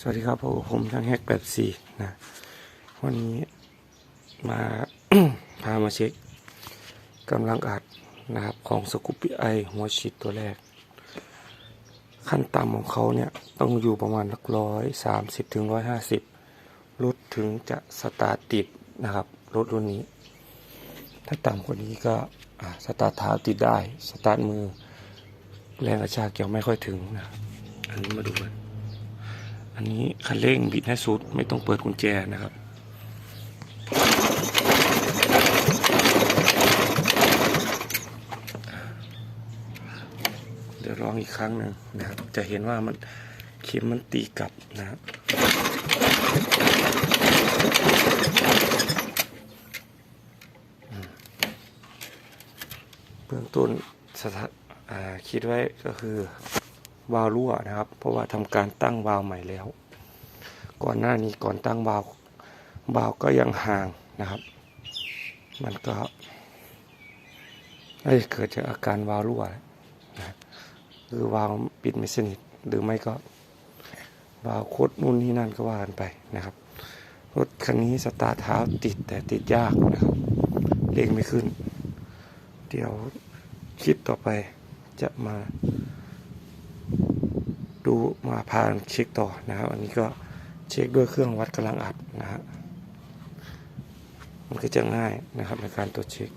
สวัสดีครับผมช่างแฮกแบบสี่นะ วันนี้มาพามาเช็คกำลังอัดนะครับของสกูปปี้ไอหัวฉีดตัวแรก ขั้นต่ำของเขาเนี่ย ต้องอยู่ประมาณหลักร้อยสามสิบถึงร้อยห้าสิบรถถึงจะสตาร์ติดนะครับ รถรุ่นนี้ ถ้าต่ำกว่านี้ก็สตาร์ทเท้าติดได้ สตาร์ทมือ แรงกระชากเกี่ยวไม่ค่อยถึงนะ อันนี้มาดูกัน อันนี้คันเร่งบิดให้สุดไม่ต้องเปิดกุญแจนะครับเดี๋ยวลองอีกครั้งหนึ่งนะครับ จะเห็นว่ามันเข็มมันตีกลับนะครับเบื้องต้นสถาคิดไว้ก็คือ วาล์วรั่วนะครับ เพราะว่าทำการตั้งวาล์วใหม่แล้ว ก่อนหน้านี้ก่อนตั้งวาล์ววาล์วก็ยังห่างนะครับ มันก็น่าจะเกิดจากอาการวาล์วรั่วนะคือวาล์วปิดไม่สนิทหรือไม่ก็วาล์วโคดนู่นนี่นั่นก็ว่ากันไปนะครับ รถคันนี้สตาร์ทเท้าติดแต่ติดยากนะครับเร่งไม่ขึ้น เดี๋ยวคลิปต่อไปจะมา ดูมาพานเช็คต่อนะครับอันนี้ก็เช็คด้วยเครื่องวัดกำลังอัดนะฮะมันก็จะง่ายนะครับในการตรวจเช็ค